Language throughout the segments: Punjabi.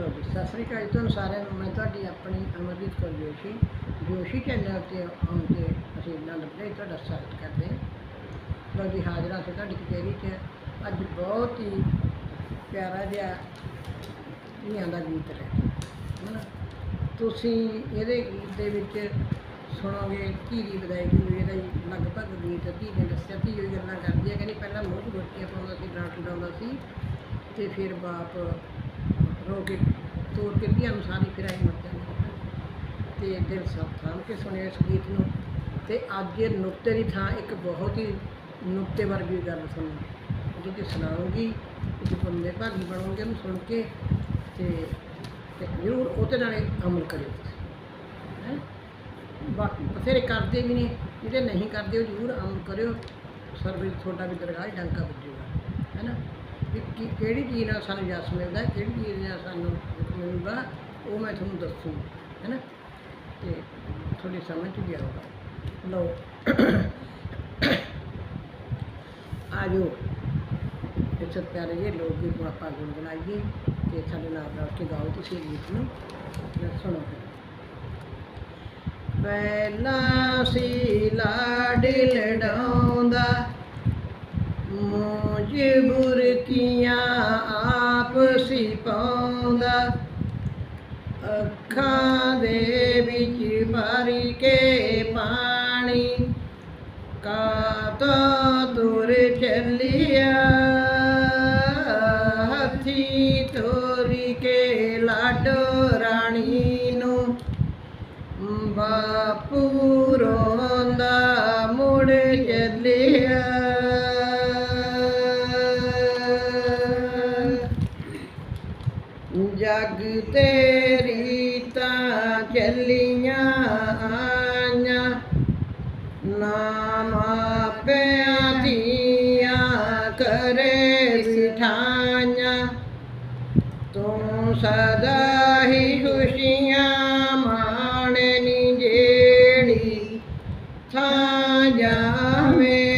ਸਤਿ ਸ੍ਰੀ ਅਕਾਲ ਜੀ ਤੁਹਾਨੂੰ ਸਾਰਿਆਂ ਨੂੰ। ਮੈਂ ਤੁਹਾਡੀ ਆਪਣੀ ਅਮਰਜੀਤ ਕੌਰ ਜੋਸ਼ੀ। ਜੋਸ਼ੀ ਚੈਨਲ ਤੇ ਆਉਣ ਤੇ ਅਸੀਂ ਆਨੰਦ ਭਾਈ ਤੁਹਾਡਾ ਸਵਾਗਤ ਕਰਦੇ ਹਾਂ। ਲੋ ਜੀ, ਹਾਜ਼ਰਾਂ 'ਤੇ ਤੁਹਾਡੀ ਕਚਹਿਰੀ 'ਚ। ਅੱਜ ਬਹੁਤ ਹੀ ਪਿਆਰਾ ਜਿਹਾ ਧੀਆਂ ਦਾ ਗੀਤ ਹੈ ਹਨਾ ਤੁਸੀਂ ਇਹਦੇ ਗੀਤ ਦੇ ਵਿੱਚ ਸੁਣੋਗੇ ਧੀ ਦੀ ਵਿਦਾਈ ਦੀ ਇਹਦਾ ਜੀ, ਲਗਭਗ ਗੀਤ ਧੀ ਨੇ ਦੱਸਿਆ, ਧੀ ਹੋਈ ਗੱਲਾਂ ਕਰਦੀ ਹੈ, ਕਹਿੰਦੀ ਪਹਿਲਾਂ ਮੂੰਹ 'ਚ ਰੋਟੀਆਂ ਪਾਉਂਦਾ ਸੀ, ਡਾਂਟ ਲਾਉਂਦਾ ਸੀ ਤੇ ਫਿਰ ਬਾਪ ਰੋ ਕੇ ਤੋੜ ਕੇ ਧੀਆਂ ਨੂੰ ਸਾਰੀ ਫਿਰਾਈ ਮਰ ਜਾਂਦੀ ਤੇ ਦਿਲ ਸਭ ਥਾਂ ਕੇ ਸੁਣਿਆ ਇਸ ਗੀਤ ਨੂੰ। ਤੇ ਅੱਜ ਇਹ ਨੁਕਤੇ ਦੀ ਥਾਂ ਇੱਕ ਬਹੁਤ ਹੀ ਨੁਕਤੇ ਵਰਗੀ ਗੱਲ ਸੁਣੋ। ਜੋ ਕਿ ਸੁਣਾਉਂਗੀ ਕਿ ਬੰਦੇ ਭਾਗੀ ਬਣੋਗੇ ਉਹਨੂੰ ਸੁਣ ਕੇ ਤੇ ਜ਼ਰੂਰ ਉਹਦੇ ਨਾਲ ਅਮਲ ਕਰਿਓ ਤੁਸੀਂ, ਹੈਂ? ਬਾਕੀ ਬਥੇਰੇ ਕਰਦੇ ਵੀ ਨੇ, ਜਿਹੜੇ ਨਹੀਂ ਕਰਦੇ ਉਹ ਜ਼ਰੂਰ ਅਮਲ ਕਰਿਓ। ਸਰਵਿਸ ਤੁਹਾਡਾ ਵੀ ਦਰਗਾਹ ਡਾਂਕਾ ਡੰਕਾ ਹੈ ਨਾ? ਕਿ ਕੀ ਕਿਹੜੀ ਚੀਜ਼ ਨਾਲ ਸਾਨੂੰ ਜਸ ਮਿਲਦਾ, ਕਿਹੜੀ ਚੀਜ਼ ਨਾਲ ਸਾਨੂੰ ਦੁੱਖ ਮਿਲੂਗਾ, ਉਹ ਮੈਂ ਤੁਹਾਨੂੰ ਦੱਸੂ, ਹੈ ਨਾ? ਤੇ ਤੁਹਾਡੀ ਸਮਝ 'ਚ ਵੀ ਆਊਗਾ। ਲਓ। ਆਜੋ। ਇਸ ਪਿਆਰੇ ਜਿਹੇ ਲੋਕ ਗੀਤ ਨੂੰ ਆਪਾਂ ਗੁਣਗੁਣਾਈਏ ਤੇ ਸਾਡੇ ਨਾਲ ਰਲ ਕੇ ਗਾਓ ਤੁਸੀਂ ਇਹ ਗੀਤ ਨੂੰ। ਤੇ ਸੁਣੋ ਫਿਰ। ਪਹਿਲਾਂ ਸੀ ਲਾਡ ਲਡਾਉਂਦਾ ਮਜਬੂਰ ਬੁਰਕੀਆਂ ਆਪ ਸੀ ਪਾਉਂਦਾ ਅੱਖਾਂ ਦੇ ਵਿੱਚ ਭਰ ਕੇ ਪਾਣੀ ਕਾਤੋਂ ਤੁਰ ਚੱਲਿਆ? ਹੱਥੀ ਤੋਰੀ ਕੇ ਲਾਡੋ ਰਾਣੀ ਨੂੰ ਬਾਪੂ ਰੋਂਦਾ। ਤੇਰੀ ਤਾਂ ਚੱਲੀਆਂ ਆਈਆਂ। ਨਾਮ ਪਿਆ ਦੀਆਂ ਕਰੇ ਬਿਠਾਈਆਂ। ਤੂੰ ਸਦਾ ਹੀ ਖੁਸ਼ੀਆਂ ਮਾਣਨੀ ਜਿਹੜੀ ਥਾਂ ਜਾਵੇਂ।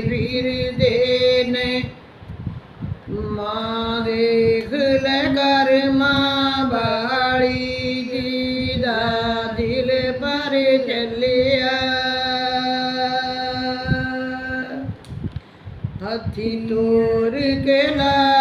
ਤੋਂਦੇ ਫਿਰਦੇ ਨੇ ਮਾਂ ਦੇਖ ਲੈ ਕਰ ਮਾਂ ਬਾੜੀ ਜੀ ਦਾ ਦਿਲ ਪਰ ਚੱਲਿਆ। ਹੱਥੀ ਤੋਰ ਕੇ ਲਾਡੋ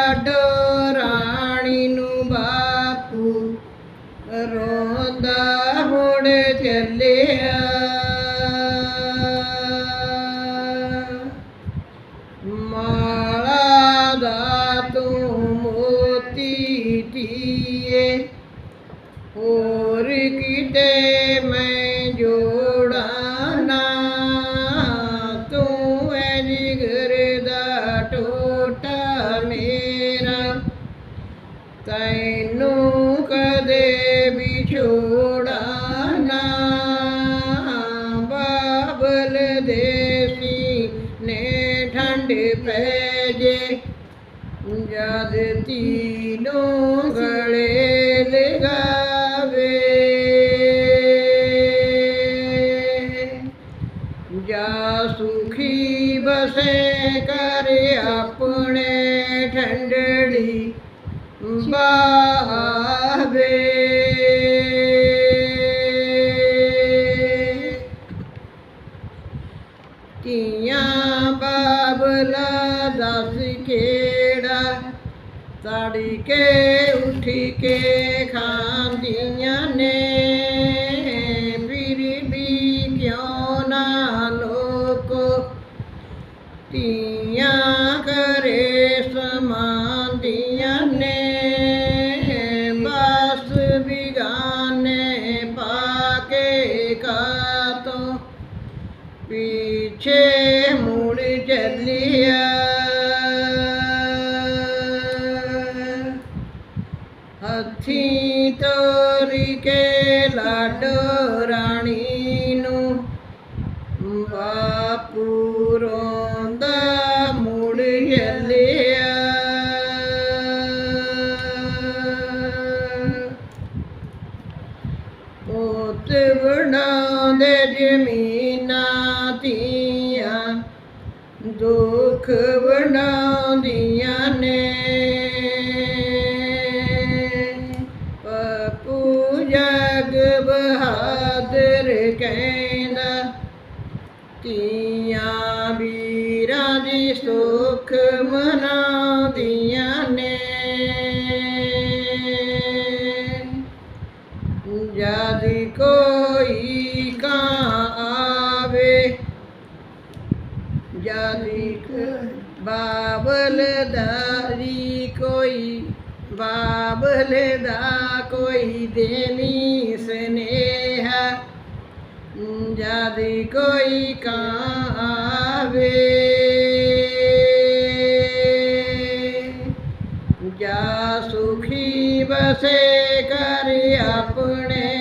ਠੰਡ ਪੈ ਜੇ। ਜਦ ਤੀਨੋਂ ਗਲੇ ਲਗਾਵੇ। ਜਾ ਸੁਖੀ ਬਸੇ ਕਰ ਆਪਣੇ ਠੰਡੜੀ ਬਾਵੇ ਤੜੀ ਕੇ ਉੱਠੀ ਕੇ ਖਾਂਦੀਆਂ ਨੇ ਫਿਰ ਵੀ ਕਿਉਂ ਨਾ ਲੋਕੋ ਪੋਤ ਬਣਾਉਂਦੇ ਜ਼ਮੀਨਾਂ ਧੀਆਂ ਦੁੱਖ ਬਣਾਉਂਦੀਆਂ ਨੇ। ਪਪੂ ਜਗ ਬਹਾਦਰ ਕਹਿੰਦਾ, ਧੀਆਂ ਵੀਰਾਂ ਦੀ ਸੁੱਖ ਮਨਾਉਂਦੀਆਂ ਬਾਬਲ ਦਾਰੀ ਕੋਈ ਬਾਬਲ ਦਾ ਕੋਈ ਦੇਨੀ ਸਨੇਹਾ ਜਦ ਕੋਈ ਕਾਂ ਆਵੇ ਜਾ ਸੁਖੀ ਬਸੇ ਕਰ ਆਪਣੇ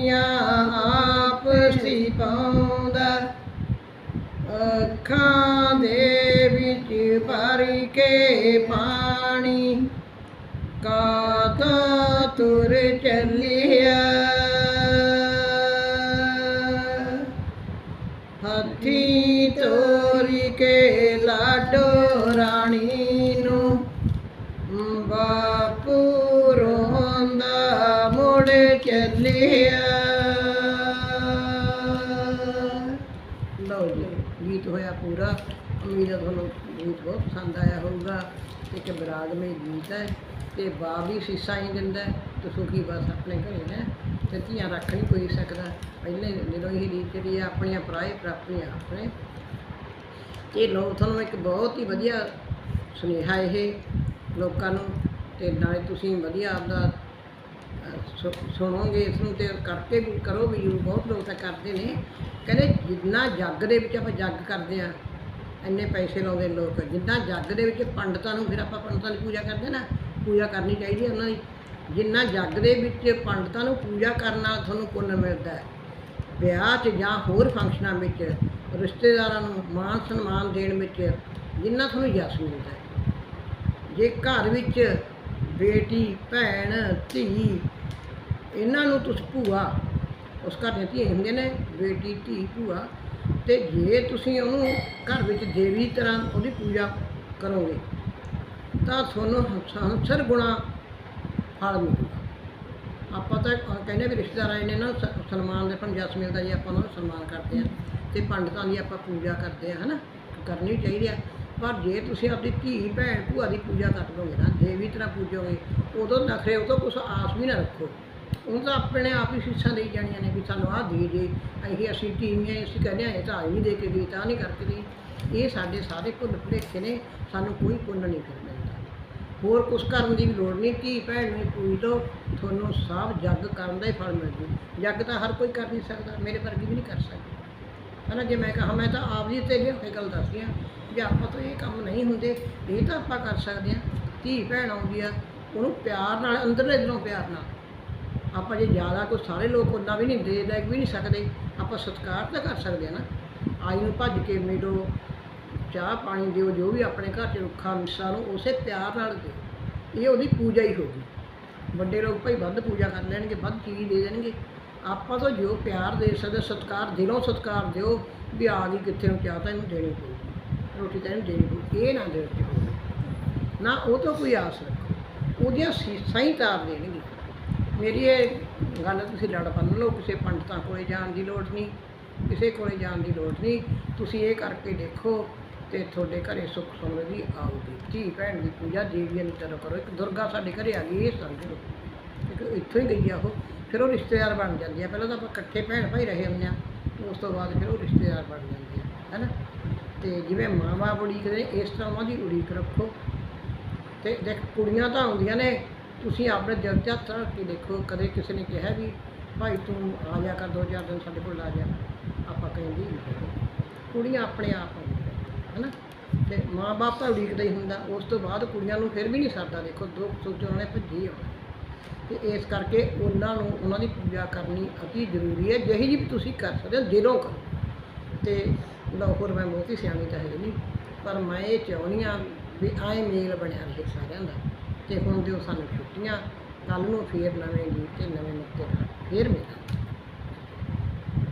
ਗੁਰਕੀਆਂ ਆਪ ਸੀ ਪਾਉਂਦਾ। ਅੱਖਾਂ ਦੇ ਵਿੱਚ ਭਰ ਕੇ ਪਾਣੀ ਕਾਤਾ ਤੁਰ ਚੱਲਿਆ? ਹੱਥੀ ਤੋਰੀ ਕੇ ਲਾਡੋ ਰਾਣੀ ਨੂੰ ਬਾਪੂ ਰੋਂਦਾ ਮੁੜ ਚੱਲਿਆ। ਗੀਤ ਪੂਰਾ। ਉਮੀਦ ਹੈ ਤੁਹਾਨੂੰ ਗੀਤ ਬਹੁਤ ਪਸੰਦ ਆਇਆ ਹੋਊਗਾ। ਇੱਕ ਬਰਾਗਮਈ ਗੀਤ ਹੈ। ਤੇ ਬਾਪ ਵੀ ਸੀਸਾਂ ਹੀ ਦਿੰਦਾ ਹੈ ਤੇ ਸੁਖੀ ਬਸ ਆਪਣੇ ਘਰੇ ਨੇ ਤੇ ਧੀਆਂ ਰੱਖ ਨਹੀਂ ਕੋਈ ਸਕਦਾ। ਪਹਿਲੇ ਜਦੋਂ ਹੀ ਰੀਤ ਜਿਹੜੀ ਆ ਆਪਣੀਆਂ ਪਰਾਏ ਪ੍ਰਾਪਤੀਆਂ ਆਪਣੇ। ਇਹ ਲੋਕ ਤੁਹਾਨੂੰ ਇੱਕ ਬਹੁਤ ਹੀ ਵਧੀਆ ਸੁਨੇਹਾ ਇਹ ਲੋਕਾਂ ਨੂੰ। ਤੇ ਨਾਲੇ ਤੁਸੀਂ ਵਧੀਆ ਆਪਦਾ ਸੁਣੋਗੇ, ਇਸ ਨੂੰ ਤੇ ਕਰਕੇ ਵੀ ਕਰੋ ਵੀ ਯੂ ਬਹੁਤ ਲੋਕ ਤਾਂ ਕਰਦੇ ਨੇ। ਕਹਿੰਦੇ ਜਿੰਨਾ ਜੱਗ ਦੇ ਵਿੱਚ ਆਪਾਂ ਜੱਗ ਕਰਦੇ ਆ ਇੰਨੇ ਪੈਸੇ ਲਾਉਂਦੇ ਲੋਕ। ਜਿੰਨਾ ਜੱਗ ਦੇ ਵਿੱਚ ਪੰਡਤਾਂ ਨੂੰ ਫਿਰ ਆਪਾਂ ਪੰਡਤਾਂ ਦੀ ਪੂਜਾ ਕਰਦੇ ਨਾ, ਪੂਜਾ ਕਰਨੀ ਚਾਹੀਦੀ ਹੈ ਉਹਨਾਂ ਦੀ। ਜਿੰਨਾ ਜੱਗ ਦੇ ਵਿੱਚ ਪੰਡਤਾਂ ਨੂੰ ਪੂਜਾ ਕਰਨ ਨਾਲ ਤੁਹਾਨੂੰ ਪੁੰਨ ਮਿਲਦਾ ਹੈ। ਵਿਆਹ 'ਚ ਜਾਂ ਹੋਰ ਫੰਕਸ਼ਨਾਂ ਵਿੱਚ, ਰਿਸ਼ਤੇਦਾਰਾਂ ਨੂੰ ਮਾਣ ਸਨਮਾਨ ਦੇਣ ਵਿੱਚ ਜਿੰਨਾ ਤੁਹਾਨੂੰ ਯਸ਼ ਮਿਲਦਾ ਹੈ। ਜੇ ਘਰ ਵਿੱਚ ਬੇਟੀ, ਭੈਣ, ਧੀ ਇਹਨਾਂ ਨੂੰ ਤੁਸੀਂ ਭੂਆ, ਉਸ ਘਰ ਦੇ ਧੀ ਹੁੰਦੇ ਨੇ, ਬੇਟੀ, ਧੀ, ਭੂਆ, ਤੇ ਜੇ ਤੁਸੀਂ ਉਹਨੂੰ ਘਰ ਵਿੱਚ ਦੇਵੀ ਤਰ੍ਹਾਂ ਉਹਦੀ ਪੂਜਾ ਕਰੋਗੇ, ਤਾਂ ਤੁਹਾਨੂੰ ਸੰਸਰ ਗੁਣਾ ਫਲ ਮਿਲੂਗਾ। ਆਪਾਂ ਤਾਂ ਕਹਿੰਦੇ ਵੀ ਰਿਸ਼ਤੇਦਾਰ ਆਏ ਨੇ ਨਾ, ਸ- ਸਨਮਾਨ ਦੇ ਆਪਾਂ ਨੂੰ ਜਸ ਮਿਲਦਾ ਜੇ ਆਪਾਂ ਉਹਨਾਂ ਨੂੰ ਸਨਮਾਨ ਕਰਦੇ ਆ ਤੇ ਪੰਡਤਾਂ ਦੀ ਆਪਾਂ ਪੂਜਾ ਕਰਦੇ ਆ, ਹਨਾ? ਕਰਨੀ ਚਾਹੀਦੀ ਆ। ਪਰ ਜੇ ਤੁਸੀਂ ਆਪਣੀ ਧੀ, ਭੈਣ, ਭੂਆ ਦੀ ਪੂਜਾ ਕਰ ਲਓਗੇ ਨਾ ਦੇਵੀ ਤਰ੍ਹਾਂ ਪੂਜੋਗੇ, ਉਦੋਂ ਨਖਰੇ, ਉਦੋਂ ਕੁਛ ਆਸ ਵੀ ਨਾ ਰੱਖੋ। ਉਹ ਤਾਂ ਆਪਣੇ ਆਪ ਹੀ ਸ਼ੀਸ਼ਾਂ ਦੇਈ ਜਾਣੀਆਂ ਨੇ ਵੀ ਸਾਨੂੰ ਆਹ ਦੇ ਜੇ ਅਸੀਂ ਅਸੀਂ ਟੀਵੀਆਂ ਅਸੀਂ ਕਹਿੰਦੇ ਆ ਇਹ ਤਾਂ ਆਈ ਨਹੀਂ ਦੇ ਕੇ ਗਈ ਤਾਂ ਨਹੀਂ ਕਰਕੇ ਗਈ ਇਹ ਸਾਡੇ ਸਾਰੇ ਭੁੱਲ ਭੁਲੇਖੇ ਨੇ, ਸਾਨੂੰ ਕੋਈ ਪੁੰਨ ਨਹੀਂ ਫਿਰ ਮਿਲਦਾ ਹੋਰ ਕੁਛ ਕਰਨ ਦੀ ਲੋੜ ਨਹੀਂ, ਧੀ ਭੈਣ ਨੂੰ ਪੂਜ ਲਓ ਤੁਹਾਨੂੰ ਸਭ ਜੱਗ ਕਰਨ ਦਾ ਹੀ ਫਲ ਮਿਲ ਜੂ। ਜੱਗ ਤਾਂ ਹਰ ਕੋਈ ਕਰ ਨਹੀਂ ਸਕਦਾ, ਮੇਰੇ ਵਰਗੀ ਵੀ ਨਹੀਂ ਕਰ ਸਕਦਾ। ਹਨਾ, ਜੇ ਮੈਂ ਕਹਾਂ, ਮੈਂ ਤਾਂ ਆਪ ਜੀ ਤੇ ਇਹ ਗੱਲ ਦੱਸਦੀ ਹਾਂ ਜੇ ਆਪਾਂ ਤੋਂ ਇਹ ਕੰਮ ਨਹੀਂ ਹੁੰਦੇ, ਇਹ ਤਾਂ ਆਪਾਂ ਕਰ ਸਕਦੇ ਹਾਂ। ਧੀ ਭੈਣ ਆਉਂਦੀ ਆ, ਉਹਨੂੰ ਪਿਆਰ ਨਾਲ, ਅੰਦਰਲੇ ਦਿਲੋਂ ਪਿਆਰ ਨਾਲ। ਆਪਾਂ ਜੇ ਜ਼ਿਆਦਾ ਕੋਈ ਸਾਰੇ ਲੋਕ ਉੱਦਾਂ ਵੀ ਨਹੀਂ ਦੇ ਲੈ ਵੀ ਨਹੀਂ ਸਕਦੇ, ਆਪਾਂ ਸਤਿਕਾਰ ਤਾਂ ਕਰ ਸਕਦੇ ਆ ਨਾ। ਆਈ ਨੂੰ ਭੱਜ ਕੇ ਮਿਲੋ, ਚਾਹ ਪਾਣੀ ਦਿਓ, ਜੋ ਵੀ ਆਪਣੇ ਘਰ 'ਚ ਰੁੱਖਾ, ਮਿੱਸਾ ਨੂੰ ਉਸੇ ਪਿਆਰ ਨਾਲ ਦਿਓ। ਇਹ ਉਹਦੀ ਪੂਜਾ ਹੀ ਹੋਗੀ ਵੱਡੇ ਲੋਕ ਭਾਈ ਵੱਧ ਪੂਜਾ ਕਰ ਲੈਣਗੇ, ਵੱਧ ਚੀਜ਼ ਦੇ ਦੇਣਗੇ। ਆਪਾਂ ਤਾਂ ਜੋ ਪਿਆਰ ਦੇ ਸਕਦੇ, ਸਤਿਕਾਰ ਦਿਲੋਂ ਸਤਿਕਾਰ ਦਿਓ ਵੀ ਆ ਗਈ ਕਿੱਥੇ ਨੂੰ, ਚਾਹ ਤਾਂ ਇਹਨੂੰ ਦੇਣੀ ਪਊਗੀ ਰੋਟੀ ਤਾਂ ਇਹਨੂੰ ਦੇਣੀ ਪਊਗੀ ਇਹ ਨਾ ਦਿਓ ਤੇ ਨਾ ਉਹ ਤੋਂ ਕੋਈ ਆਸ ਰੱਖੋ। ਉਹਦੀਆਂ ਸੀਸਾਂ ਹੀ ਤਾਰ ਦੇਣਗੇ। ਮੇਰੀ ਇਹ ਗੱਲ ਤੁਸੀਂ ਲੜ ਪੰਨ ਲਓ, ਕਿਸੇ ਪੰਡਤਾਂ ਕੋਲੇ ਜਾਣ ਦੀ ਲੋੜ ਨਹੀਂ, ਕਿਸੇ ਕੋਲੇ ਜਾਣ ਦੀ ਲੋੜ ਨਹੀਂ। ਤੁਸੀਂ ਇਹ ਕਰਕੇ ਦੇਖੋ ਤੇ ਤੁਹਾਡੇ ਘਰੇ ਸੁੱਖ ਸਮਰਿੱਧੀ ਆਊਗੀ। ਧੀ ਭੈਣ ਦੀ ਪੂਜਾ ਦੇਵੀਆਂ ਦੀ ਤਰ੍ਹਾਂ ਕਰੋ। ਇੱਕ ਦੁਰਗਾ ਸਾਡੇ ਘਰੇ ਆ ਗਈ, ਇਹ ਸਮਝ ਲਓ। ਇੱਕ ਇੱਥੋਂ ਹੀ ਗਈ ਆ ਉਹ, ਫਿਰ ਉਹ ਰਿਸ਼ਤੇਦਾਰ ਬਣ ਜਾਂਦੀ ਆ। ਪਹਿਲਾਂ ਤਾਂ ਆਪਾਂ ਇਕੱਠੇ ਭੈਣ ਭਾਈ ਰਹੇ ਹੁੰਦੇ ਆ, ਤੋਂ ਬਾਅਦ ਫਿਰ ਉਹ ਰਿਸ਼ਤੇਦਾਰ ਬਣ ਜਾਂਦੇ ਆ, ਹੈਨਾ? ਤੇ ਜਿਵੇਂ ਮਾਂ ਉਡੀਕਦੇ ਇਸ ਤਰ੍ਹਾਂ ਉਹਨਾਂ ਦੀ ਉਡੀਕ ਰੱਖੋ। ਤੇ ਦੇਖ, ਕੁੜੀਆਂ ਤਾਂ ਆਉਂਦੀਆਂ ਨੇ ਤੁਸੀਂ ਆਪਣੇ ਦਿਲ 'ਚ ਰੱਖ ਕੇ ਦੇਖੋ, ਕਦੇ ਕਿਸੇ ਨੇ ਕਿਹਾ ਵੀ, ਭਾਈ ਤੂੰ ਆ ਜਾ ਕਰ, ਦੋ ਚਾਰ ਦਿਨ ਸਾਡੇ ਕੋਲ ਆ ਜਾ। ਆਪਾਂ ਕਹਿੰਦੀ ਕੁੜੀਆਂ ਆਪਣੇ ਆਪ ਆਉਂਦੀਆਂ ਹੈਨਾ? ਤੇ ਮਾਂ-ਬਾਪ ਤਾਂ ਉਡੀਕਦਾ ਹੀ ਹੁੰਦਾ। ਉਸ ਤੋਂ ਬਾਅਦ ਕੁੜੀਆਂ ਨੂੰ ਫਿਰ ਵੀ ਨਹੀਂ ਸਰਦਾ, ਦੇਖੋ, ਦੁੱਖ ਸੁੱਖ ਉਹਨਾਂ ਨੇ ਭੱਜੀ ਆਉਣਾ ਤੇ ਇਸ ਕਰਕੇ ਉਹਨਾਂ ਨੂੰ, ਉਹਨਾਂ ਦੀ ਪੂਜਾ ਕਰਨੀ ਅਤੀ ਜ਼ਰੂਰੀ ਹੈ। ਜਿਹੀ ਜੀ ਵੀ ਤੁਸੀਂ ਕਰ ਸਕਦੇ ਹੋ, ਦਿਲੋਂ ਕਰੋ। ਤੇ ਲਾਹੌਰ ਮੈਂ ਬਹੁਤੀ ਸਿਆਣੀ ਤਾਂ ਹੈ ਨਹੀਂ, ਪਰ ਮੈਂ ਇਹ ਚਾਹੁੰਦੀ ਹਾਂ ਵੀ ਆਏ ਮੇਲ ਬਣਿਆ ਰਹੇ ਸਾਰਿਆਂ ਦਾ। ਤੇ ਹੁਣ ਦਿਓ ਸਾਨੂੰ ਛੁੱਟੀਆਂ ਕੱਲ ਨੂੰ ਫੇਰ ਨਵੇਂ ਗੀਤ ਤੇ ਨਵੇਂ ਨੁਕਤੇ ਨਾਲ ਫੇਰ ਮਿਲਾਂਗੇ।